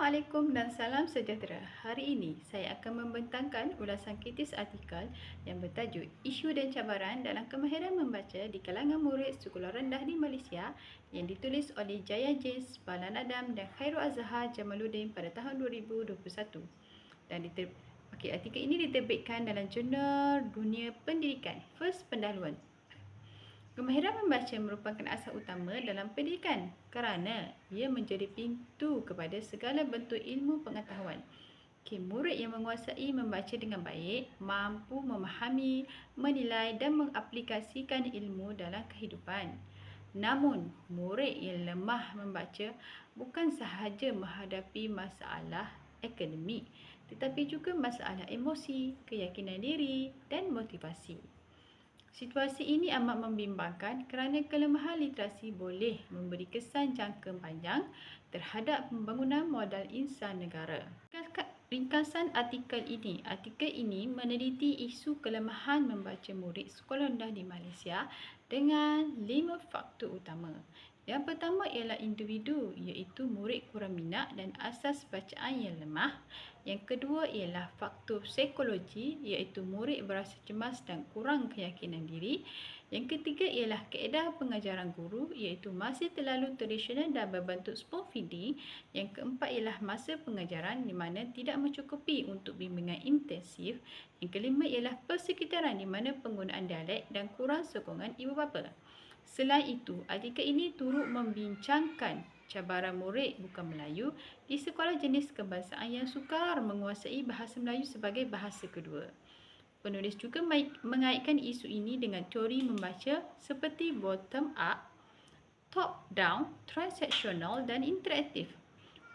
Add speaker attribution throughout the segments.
Speaker 1: Assalamualaikum dan salam sejahtera. Hari ini saya akan membentangkan ulasan kritis artikel yang bertajuk Isu dan Cabaran dalam Kemahiran Membaca di kalangan murid sekolah rendah di Malaysia yang ditulis oleh Jaya James, Balan Adam dan Khairul Azhar Jamaluddin pada tahun 2021. Dan diter- okay, artikel ini diterbitkan dalam jurnal Dunia Pendidikan, First Pendahuluan Kemahiran membaca merupakan asas utama dalam pendidikan kerana ia menjadi pintu kepada segala bentuk ilmu pengetahuan. Okay, murid yang menguasai membaca dengan baik mampu memahami, menilai dan mengaplikasikan ilmu dalam kehidupan. Namun, murid yang lemah membaca bukan sahaja menghadapi masalah akademik tetapi juga masalah emosi, keyakinan diri dan motivasi. Situasi ini amat membimbangkan kerana kelemahan literasi boleh memberi kesan jangka panjang terhadap pembangunan modal insan negara. Ringkasan artikel ini. Artikel ini meneliti isu kelemahan membaca murid sekolah rendah di Malaysia dengan lima faktor utama. Yang pertama ialah individu iaitu murid kurang minat dan asas bacaan yang lemah. Yang kedua ialah faktor psikologi iaitu murid berasa cemas dan kurang keyakinan diri. Yang ketiga ialah keadaan pengajaran guru iaitu masih terlalu tradisional dan berbentuk spoon feeding. Yang keempat ialah masa pengajaran di mana tidak mencukupi untuk bimbingan intensif. Yang kelima ialah persekitaran di mana penggunaan dialek dan kurang sokongan ibu bapa. Selain itu, artikel ini turut membincangkan cabaran murid bukan Melayu di sekolah jenis kebangsaan yang sukar menguasai bahasa Melayu sebagai bahasa kedua. Penulis juga mengaitkan isu ini dengan teori membaca seperti bottom up, top down, transactional dan interaktif.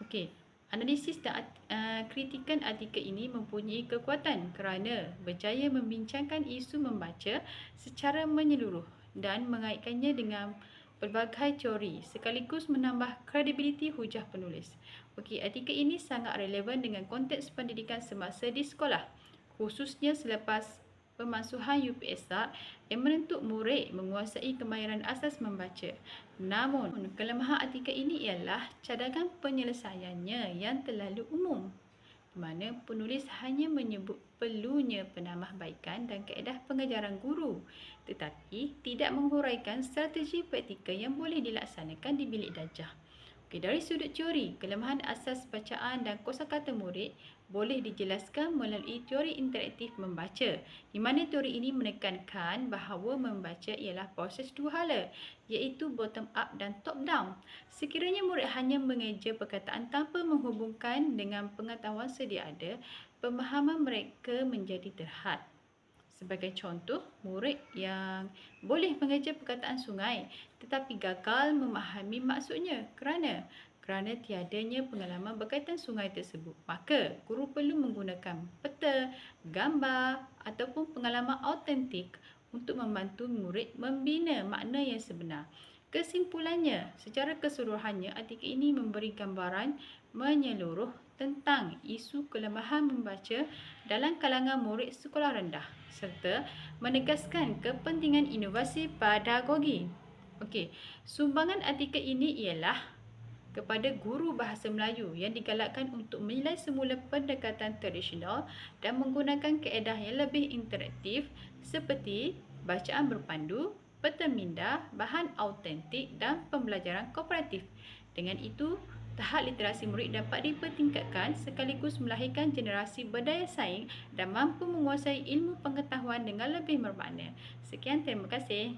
Speaker 1: Okey, analisis dan uh, kritikan artikel ini mempunyai kekuatan kerana berjaya membincangkan isu membaca secara menyeluruh dan mengaitkannya dengan pelbagai teori sekaligus menambah kredibiliti hujah penulis. Okey, artikel ini sangat relevan dengan konteks pendidikan semasa di sekolah, khususnya selepas pemansuhan UPSR yang menentuk murid menguasai kemahiran asas membaca. Namun, kelemahan artikel ini ialah cadangan penyelesaiannya yang terlalu umum mana penulis hanya menyebut perlunya penambahbaikan dan kaedah pengajaran guru tetapi tidak menghuraikan strategi praktikal yang boleh dilaksanakan di bilik darjah. Okay, dari sudut teori, kelemahan asas bacaan dan kosakata murid boleh dijelaskan melalui teori interaktif membaca di mana teori ini menekankan bahawa membaca ialah proses dua hala iaitu bottom up dan top down. Sekiranya murid hanya mengeja perkataan tanpa menghubungkan dengan pengetahuan sedia ada, pemahaman mereka menjadi terhad. Sebagai contoh, murid yang boleh mengeja perkataan sungai tetapi gagal memahami maksudnya kerana kerana tiadanya pengalaman berkaitan sungai tersebut. Maka, guru perlu menggunakan peta, gambar ataupun pengalaman autentik untuk membantu murid membina makna yang sebenar. Kesimpulannya, secara keseluruhannya, artikel ini memberi gambaran menyeluruh tentang isu kelemahan membaca dalam kalangan murid sekolah rendah serta menegaskan kepentingan inovasi pedagogi. Okey, sumbangan artikel ini ialah kepada guru bahasa Melayu yang digalakkan untuk menilai semula pendekatan tradisional dan menggunakan keedah yang lebih interaktif seperti bacaan berpandu, peta minda, bahan autentik dan pembelajaran kooperatif. Dengan itu, tahap literasi murid dapat dipertingkatkan sekaligus melahirkan generasi berdaya saing dan mampu menguasai ilmu pengetahuan dengan lebih bermakna. Sekian, terima kasih.